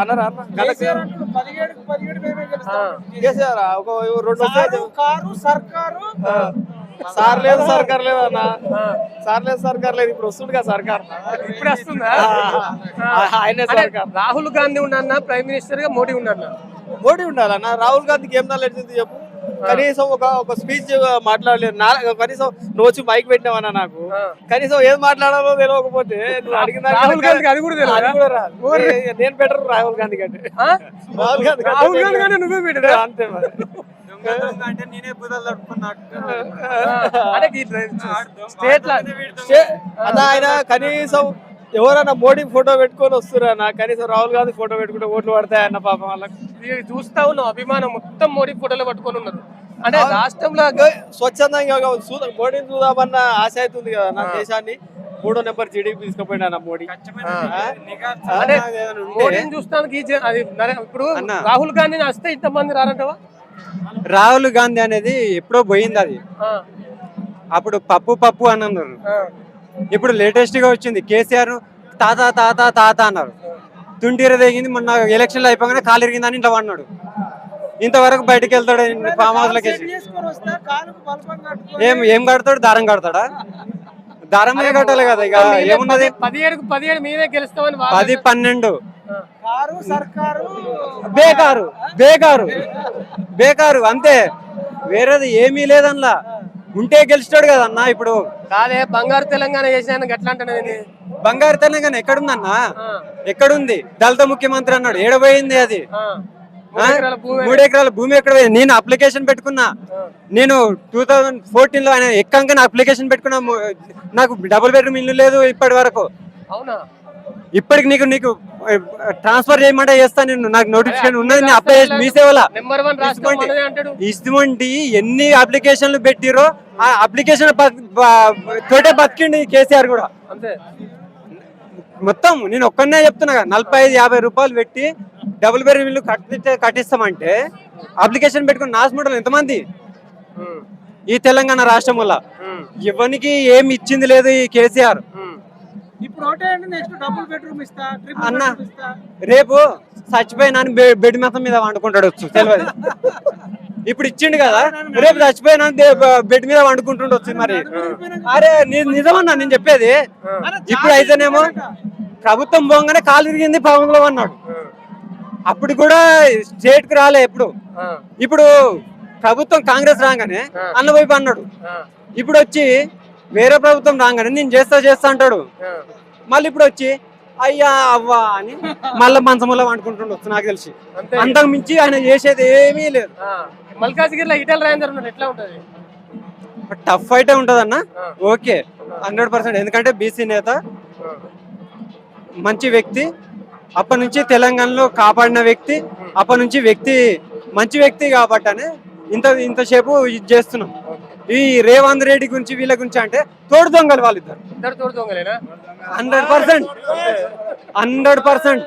అన్నారా కేసీఆర్ ఒక రెండు కారు సర్కారు. సార్ లేదు సర్కార్ లేదు అన్న. సార్ లేదు సర్కార్ లేదు. ఇప్పుడు వస్తుంది కదా సర్కార్. ఇప్పుడు వస్తుందా? ఆయనే సర్కార్. రాహుల్ గాంధీ ఉండన్నా ప్రైమ్ మినిస్టర్గా మోడీ ఉండన్నా మోడీ ఉండాలన్న. రాహుల్ గాంధీకి ఏం నాలెడ్జ్ చెప్పు. కనీసం ఒక ఒక స్పీచ్ మాట్లాడలేదు. నా కనీసం నువ్వు వచ్చి మైక్ పెట్టినావన్నా నాకు. కనీసం ఏం మాట్లాడాలో తెలియకపోతే నువ్వు అడిగిన రాహుల్ గాంధీకి అది కూడా నేను బెటర్ రాహుల్ గాంధీ కంటే? రాహుల్ గాంధీ రాహుల్ గాంధీ కంటే నువ్వే ఆ? అంతే మరి. ఆయన కనీసం ఎవరైనా మోడీ ఫోటో పెట్టుకొని వస్తున్నా కనీసం రాహుల్ గాంధీ ఫోటో పెట్టుకుంటే ఓట్లు పడతాయన్న పాపం వాళ్ళకి. చూస్తా ఉన్నాం అభిమానం మొత్తం మోడీ ఫోటోలో పట్టుకొని ఉన్నారు. అంటే రాష్ట్రంలో స్వచ్ఛందంగా మోడీని చూద్దామన్న ఆశ అవుతుంది కదా నా దేశాన్ని. మూడో నెంబర్ జీడీపీ తీసుకుపోయినా అన్న మోడీ. మోడీని చూస్తానికి అది ఇప్పుడు. రాహుల్ గాంధీని వస్తే ఇంతమంది రారంటవా? రాహుల్ గాంధీ అనేది ఎప్పుడో పోయింది అది. అప్పుడు పప్పు పప్పు అని అన్నారు ఇప్పుడు లేటెస్ట్గా వచ్చింది. కేసీఆర్ తాత తాత తాత అన్నారు. తుంటిర తెగింది మొన్న ఎలక్షన్లు అయిపోగానే కాలు ఇరిగిందని ఇంట్లో అన్నాడు ఇంతవరకు బయటకు వెళ్తాడు ఫామ్ హౌస్లోకి ఏం ఏం కడతాడు? దారం కడతాడా? దారం మీద కట్టాలి కదా ఇక ఏమున్నది? పది- పదిహేడుకు పదిహేడు మీదే గెలుస్తామని పది పన్నెండు. బేకారు బేకారు బేకారు అంతే. వేరేది ఏమీ లేదన్లా. ఉంటే గెలుస్తాడు కదన్నా ఇప్పుడు. కాదే బంగారు తెలంగాణ చేసిన ఎట్లా అంటున్నది బంగారు తెలంగాణ ఎక్కడుందన్నా? ఎక్కడుంది? దళిత ముఖ్యమంత్రి అన్నాడు. ఏడబోయింది అది? మూడు ఎకరాల భూమి ఎక్కడ? నేను అప్లికేషన్ పెట్టుకున్నా. నేను టూ థౌజండ్ ఫోర్టీన్లో ఆయన ఎక్కంగా అప్లికేషన్ పెట్టుకున్నా. నాకు డబుల్ బెడ్రూమ్ ఇల్లు లేదు ఇప్పటి వరకు. ఇప్పటికి నీకు నీకు ట్రాన్స్ఫర్ చేయమంటే చేస్తా నేను. నాకు నోటిఫికేషన్ ఉన్నది. నేను అప్లై చేసి మీ సేవల. ఎన్ని అప్లికేషన్లు పెట్టిరో ఆ అప్లికేషన్ తోటే బతికిండి కేసీఆర్ కూడా. మొత్తం నేను ఒక్కనే చెప్తున్నా నలభై ఐదు యాభై రూపాయలు పెట్టి డబుల్ బెడ్రూమ్ ఇల్లు కట్టి కట్టిస్తామంటే అప్లికేషన్ పెట్టుకుని నాశముడలు ఎంతమంది? ఈ తెలంగాణ రాష్ట్రం వల్ల. ఎవరికి ఏమి ఇచ్చింది లేదు ఈ కేసీఆర్. అన్న. రేపు చచ్చిపోయినా బెడ్ మెత్తం మీద వండుకుంటాడు వచ్చు తెలియదు ఇప్పుడు ఇచ్చిండు కదా రేపు చచ్చిపోయినా బెడ్ మీద వండుకుంటుండొచ్చు మరి. అరే నిజమన్నా నేను చెప్పేది. ఇప్పుడు అయితేనేమో ప్రభుత్వం పోగానే కాలు తిరిగింది పవన్లో అన్నాడు. అప్పుడు కూడా స్టేట్కి రాలే ఎప్పుడు. ఇప్పుడు ప్రభుత్వం కాంగ్రెస్ రాగానే అన్న వైపు అన్నాడు. ఇప్పుడు వచ్చి వేరే ప్రభుత్వం రాగానే నేను చేస్తా చేస్తా అంటాడు. మళ్ళీ ఇప్పుడు వచ్చి అయ్యా అవ్వా అని మళ్ళీ మంచంలో వండుకుంటుండొచ్చు నాకు తెలిసి. అంతే. అంతకు మించి ఆయన చేసేది ఏమీ లేదు. మల్కాజ్గిరిలో ఇటల్ ఉన్నాడు. ఎట్లా ఉంటది? టఫ్ ఫైట్ ఉంటది అన్న ఆ. ఓకే. Hundred percent. ఎందుకంటే బీసీ నేత మంచి వ్యక్తి అప్పటి నుంచి తెలంగాణలో కాపాడిన వ్యక్తి అప్పటి నుంచి వ్యక్తి మంచి వ్యక్తి కాబట్టి ఇంత ఇంతసేపు ఇది చేస్తున్నాం. ఈ రేవంత్ రెడ్డి గురించి వీళ్ళ గురించి అంటే తోడు దొంగలు వాళ్ళిద్దరు. ఇద్దరు తోడు దొంగలేనా? Hundred percent. Hundred percent.